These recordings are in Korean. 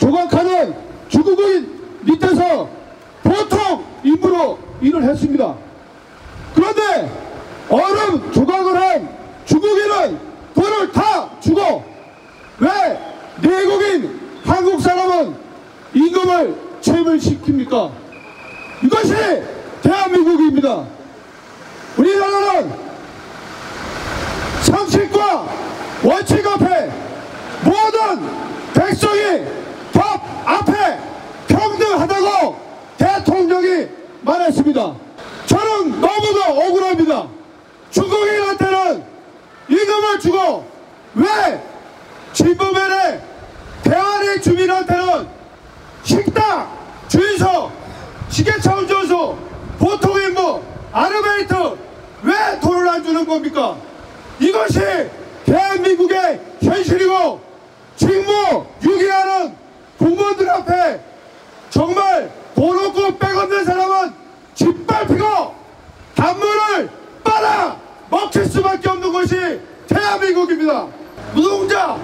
조각하는 중국인 밑에서 보통 임무로 일을 했습니다. 그런데 얼음 조각을 한 중국인은 돈을 다 주고 왜 내국인 한국 사람은 임금을 체불시킵니까? 이것이 대한민국입니다. 우리나라는 상식과 원칙 앞에 모든 백성이 법 앞에 평등하다고 대통령이 말했습니다. 저는 너무도 억울합니다. 중국인한테는 임금을 주고 왜 진보면에 대화리 주민한테는 식당, 주유소, 시계차 운전소, 보통인무, 아르바이트 왜 돈을 안 주는 겁니까? 이것이 대한민국의 현실이고 직무 유기하는 공무원들 앞에 정말 돈 없고 백 없는 사람은 짓밟히고 단물을 빨아 먹힐 수밖에 없는 것이 대한민국입니다. 노동자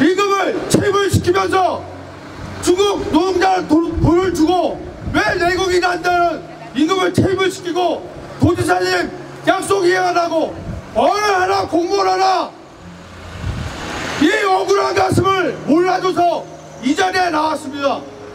임금을 체불시키면서 중국 노동자 돈, 돈을 주고 왜 내국인 한다는 임금을 체불시키고 도지사님 약속 이행 안 하고 어느 하나 공무원 하나 이 억울한 가슴을 몰라줘서 이 자리에 나왔습니다.